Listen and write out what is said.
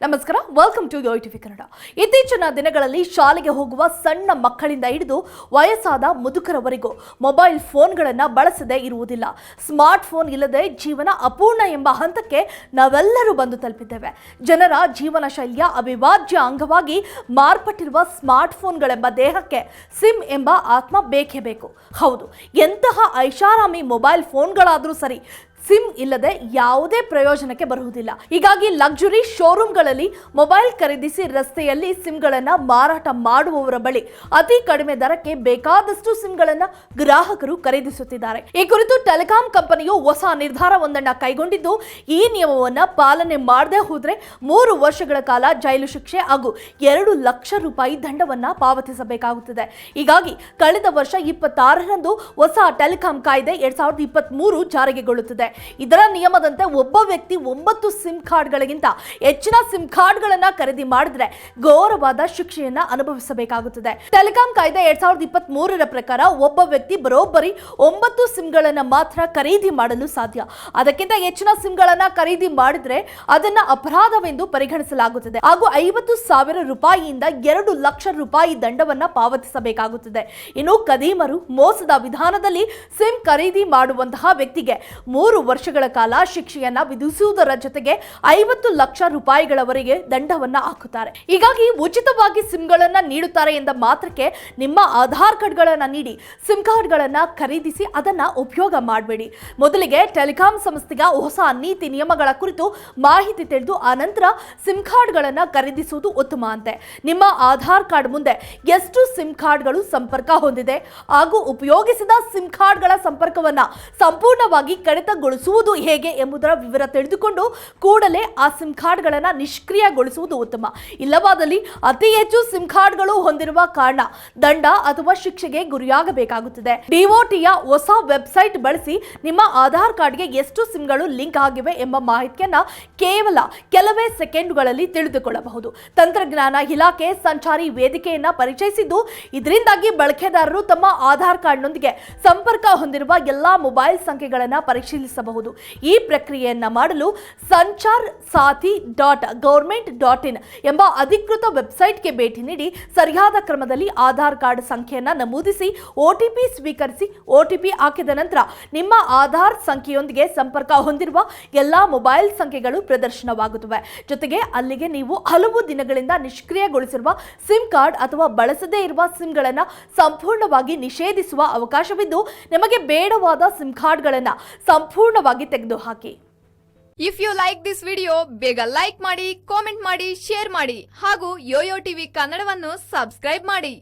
ನಮಸ್ಕಾರ welcome to Yo TV Kannada ಇತ್ತೀಚಿನ ದಿನಗಳಲ್ಲಿ ಶಾಲೆಗೆ ಹೋಗುವ ಸಣ್ಣ ಮಕ್ಕಳಿಂದ ಹಿಡಿದು ವಯಸ್ಸಾದ ಮುದುಕರವರೆಗೂ ಮೊಬೈಲ್ ಫೋನ್ಗಳನ್ನು ಬಳಸದೆ ಇರುವುದಿಲ್ಲ. ಸ್ಮಾರ್ಟ್ ಫೋನ್ ಇಲ್ಲದೆ ಜೀವನ ಅಪೂರ್ಣ ಎಂಬ ಹಂತಕ್ಕೆ ನಾವೆಲ್ಲರೂ ಬಂದು ತಲುಪಿದ್ದೇವೆ. ಜನರ ಜೀವನ ಶೈಲಿಯ ಅವಿಭಾಜ್ಯ ಅಂಗವಾಗಿ ಮಾರ್ಪಟ್ಟಿರುವ ಸ್ಮಾರ್ಟ್ ಫೋನ್ಗಳೆಂಬ ದೇಹಕ್ಕೆ ಸಿಮ್ ಎಂಬ ಆತ್ಮ ಬೇಕೇ ಬೇಕು. ಹೌದು, ಎಂತಹ ಐಷಾರಾಮಿ ಮೊಬೈಲ್ ಫೋನ್ಗಳಾದರೂ ಸರಿ ಸಿಮ್ ಇಲ್ಲದೆ ಯಾವುದೇ ಪ್ರಯೋಜನಕ್ಕೆ ಬರುವುದಿಲ್ಲ. ಹೀಗಾಗಿ ಲಕ್ಸುರಿ ಶೋರೂಮ್ಗಳಲ್ಲಿ ಮೊಬೈಲ್ ಖರೀದಿಸಿ ರಸ್ತೆಯಲ್ಲಿ ಸಿಮ್ಗಳನ್ನು ಮಾರಾಟ ಮಾಡುವವರ ಬಳಿ ಅತಿ ಕಡಿಮೆ ದರಕ್ಕೆ ಬೇಕಾದಷ್ಟು ಸಿಮ್ಗಳನ್ನು ಗ್ರಾಹಕರು ಖರೀದಿಸುತ್ತಿದ್ದಾರೆ. ಈ ಕುರಿತು ಟೆಲಿಕಾಂ ಕಂಪನಿಯು ಹೊಸ ನಿರ್ಧಾರವೊಂದನ್ನು ಕೈಗೊಂಡಿದ್ದು, ಈ ನಿಯಮವನ್ನು ಪಾಲನೆ ಮಾಡದೆ ಹೋದರೆ ಮೂರು ವರ್ಷಗಳ ಕಾಲ ಜೈಲು ಶಿಕ್ಷೆ ಹಾಗೂ ಎರಡು ಲಕ್ಷ ರೂಪಾಯಿ ದಂಡವನ್ನ ಪಾವತಿಸಬೇಕಾಗುತ್ತದೆ. ಹೀಗಾಗಿ ಕಳೆದ ವರ್ಷ ಇಪ್ಪತ್ತಾರರಂದು ಹೊಸ ಟೆಲಿಕಾಂ ಕಾಯ್ದೆ ಎರಡ್ ಸಾವಿರದ ಇಪ್ಪತ್ತ್ ಮೂರು ಜಾರಿಗೆಗೊಳ್ಳುತ್ತದೆ ಇದರ ನಿಯಮದಂತೆ ಒಬ್ಬ ವ್ಯಕ್ತಿ ಒಂಬತ್ತು ಸಿಮ್ ಕಾರ್ಡ್ಗಳಿಗಿಂತ ಹೆಚ್ಚಿನ ಸಿಮ್ ಕಾರ್ಡ್ಗಳನ್ನ ಖರೀದಿ ಮಾಡಿದ್ರೆ ಗೌರವಾದ ಶಿಕ್ಷೆಯನ್ನ ಅನುಭವಿಸಬೇಕಾಗುತ್ತದೆ. ಟೆಲಿಕಾಂ ಕಾಯ್ದೆ ಎರಡ್ ಸಾವಿರದ ಇಪ್ಪತ್ತ್ ಪ್ರಕಾರ ಒಬ್ಬ ವ್ಯಕ್ತಿ ಬರೋಬ್ಬರಿ ಒಂಬತ್ತು ಸಿಮ್ಗಳನ್ನ ಮಾತ್ರ ಖರೀದಿ ಮಾಡಲು ಸಾಧ್ಯ. ಅದಕ್ಕಿಂತ ಹೆಚ್ಚಿನ ಸಿಮ್ಗಳನ್ನ ಖರೀದಿ ಮಾಡಿದ್ರೆ ಅದನ್ನ ಅಪರಾಧವೆಂದು ಪರಿಗಣಿಸಲಾಗುತ್ತದೆ. ಹಾಗೂ ಐವತ್ತು ಸಾವಿರ ರೂಪಾಯಿಯಿಂದ ಎರಡು ಲಕ್ಷ ರೂಪಾಯಿ ದಂಡವನ್ನ ಪಾವತಿಸಬೇಕಾಗುತ್ತದೆ. ಇನ್ನು ಕದೀಮರು ಮೋಸದ ವಿಧಾನದಲ್ಲಿ ಸಿಮ್ ಖರೀದಿ ಮಾಡುವಂತಹ ವ್ಯಕ್ತಿಗೆ ಮೂರು ವರ್ಷಗಳ ಕಾಲ ಶಿಕ್ಷೆಯನ್ನ ವಿಧಿಸುವುದರ ಜೊತೆಗೆ ಐವತ್ತು ಲಕ್ಷ ರೂಪಾಯಿಗಳವರೆಗೆ ದಂಡವನ್ನ ಹಾಕುತ್ತಾರೆ. ಹೀಗಾಗಿ ಉಚಿತವಾಗಿ ಸಿಮ್ಗಳನ್ನ ನೀಡುತ್ತಾರೆ ಎಂದ ಮಾತ್ರಕ್ಕೆ ನಿಮ್ಮ ಆಧಾರ್ ಕಾರ್ಡ್ಗಳನ್ನ ನೀಡಿ ಸಿಮ್ ಕಾರ್ಡ್ಗಳನ್ನ ಖರೀದಿಸಿ ಅದನ್ನ ಉಪಯೋಗ ಮಾಡಬೇಡಿ. ಮೊದಲಿಗೆ ಟೆಲಿಕಾಂ ಸಂಸ್ಥೆಯ ಹೊಸ ನೀತಿ ನಿಯಮಗಳ ಕುರಿತು ಮಾಹಿತಿ ತಿಳಿದು ಆನಂತರ ಸಿಮ್ ಕಾರ್ಡ್ಗಳನ್ನ ಖರೀದಿಸುವುದು ಉತ್ತಮ ಅಂತೆ. ನಿಮ್ಮ ಆಧಾರ್ ಕಾರ್ಡ್ ಮುಂದೆ ಎಷ್ಟು ಸಿಮ್ ಕಾರ್ಡ್ಗಳು ಸಂಪರ್ಕ ಹೊಂದಿದೆ ಹಾಗೂ ಉಪಯೋಗಿಸಿದ ಸಿಮ್ ಕಾರ್ಡ್ಗಳ ಸಂಪರ್ಕವನ್ನ ಸಂಪೂರ್ಣವಾಗಿ ಕಡಿತಗೊಳಿಸುವುದು ಹೇಗೆ ಎಂಬುದರ ವಿವರ ತಿಳಿದುಕೊಂಡು ಕೂಡಲೇ ಆ ಸಿಮ್ ಕಾರ್ಡ್ಗಳನ್ನು ನಿಷ್ಕ್ರಿಯಗೊಳಿಸುವುದು ಉತ್ತಮ. ಇಲ್ಲವಾದಲ್ಲಿ ಅತಿ ಹೆಚ್ಚು ಸಿಮ್ ಕಾರ್ಡ್ಗಳು ಹೊಂದಿರುವ ಕಾರಣ ದಂಡ ಅಥವಾ ಶಿಕ್ಷೆಗೆ ಗುರಿಯಾಗಬೇಕಾಗುತ್ತದೆ. ಡಿಒಟಿಯ ಹೊಸ ವೆಬ್ಸೈಟ್ ಬಳಸಿ ನಿಮ್ಮ ಆಧಾರ್ ಕಾರ್ಡ್ಗೆ ಎಷ್ಟು ಸಿಮ್ಗಳು ಲಿಂಕ್ ಆಗಿವೆ ಎಂಬ ಮಾಹಿತಿಯನ್ನ ಕೇವಲ ಕೆಲವೇ ಸೆಕೆಂಡ್ಗಳಲ್ಲಿ ತಿಳಿದುಕೊಳ್ಳಬಹುದು. ತಂತ್ರಜ್ಞಾನ ಇಲಾಖೆ ಸಂಚಾರಿ ವೇದಿಕೆಯನ್ನ ಪರಿಚಯಿಸಿದ್ದು, ಇದರಿಂದಾಗಿ ಬಳಕೆದಾರರು ತಮ್ಮ ಆಧಾರ್ ಕಾರ್ಡ್ನೊಂದಿಗೆ ಸಂಪರ್ಕ ಹೊಂದಿರುವ ಎಲ್ಲಾ ಮೊಬೈಲ್ ಸಂಖ್ಯೆಗಳನ್ನು ಪರಿಶೀಲಿಸಬಹುದು. ಈ ಪ್ರಕ್ರಿಯೆಯನ್ನ ಮಾಡಲು Sanchar Saathi dot government dot in ಎಂಬ ಅಧಿಕೃತ ವೆಬ್ಸೈಟ್ಗೆ ಭೇಟಿ ನೀಡಿ ಸರಿಯಾದ ಕ್ರಮದಲ್ಲಿ ಆಧಾರ್ ಕಾರ್ಡ್ ಸಂಖ್ಯೆಯನ್ನ ನಮೂದಿಸಿ ಒಟಿಪಿ ಸ್ವೀಕರಿಸಿ ಒಟಿಪಿ ಹಾಕಿದ ನಂತರ ನಿಮ್ಮ ಆಧಾರ್ ಸಂಖ್ಯೆಯೊಂದಿಗೆ ಸಂಪರ್ಕ ಹೊಂದಿರುವ ಎಲ್ಲಾ ಮೊಬೈಲ್ ಸಂಖ್ಯೆಗಳು ಪ್ರದರ್ಶನವಾಗುತ್ತವೆ. ಜೊತೆಗೆ ಅಲ್ಲಿಗೆ ನೀವು ಹಲವು ದಿನಗಳಿಂದ ನಿಷ್ಕ್ರಿಯಗೊಳಿಸಿರುವ ಸಿಮ್ ಕಾರ್ಡ್ ಅಥವಾ ಬಳಸದೇ ಇರುವ ಸಿಮ್ಗಳನ್ನು ಸಂಪೂರ್ಣವಾಗಿ ನಿಷೇಧಿಸುವ ಅವಕಾಶವಿದ್ದು, ನಿಮಗೆ ಬೇಡವಾದ ಸಿಮ್ ಕಾರ್ಡ್ಗಳನ್ನು ಸಂಪೂರ್ಣವಾಗಿ ತೆಗೆದುಹಾಕಿ. If you like this video ಬೇಗ ಲೈಕ್ ಮಾಡಿ ಕಾಮೆಂಟ್ ಮಾಡಿ ಶೇರ್ ಮಾಡಿ ಹಾಗೂ ಯೋಯೋ ಟಿವಿ ಕನ್ನಡವನ್ನು ಸಬ್ಸ್ಕ್ರೈಬ್ ಮಾಡಿ.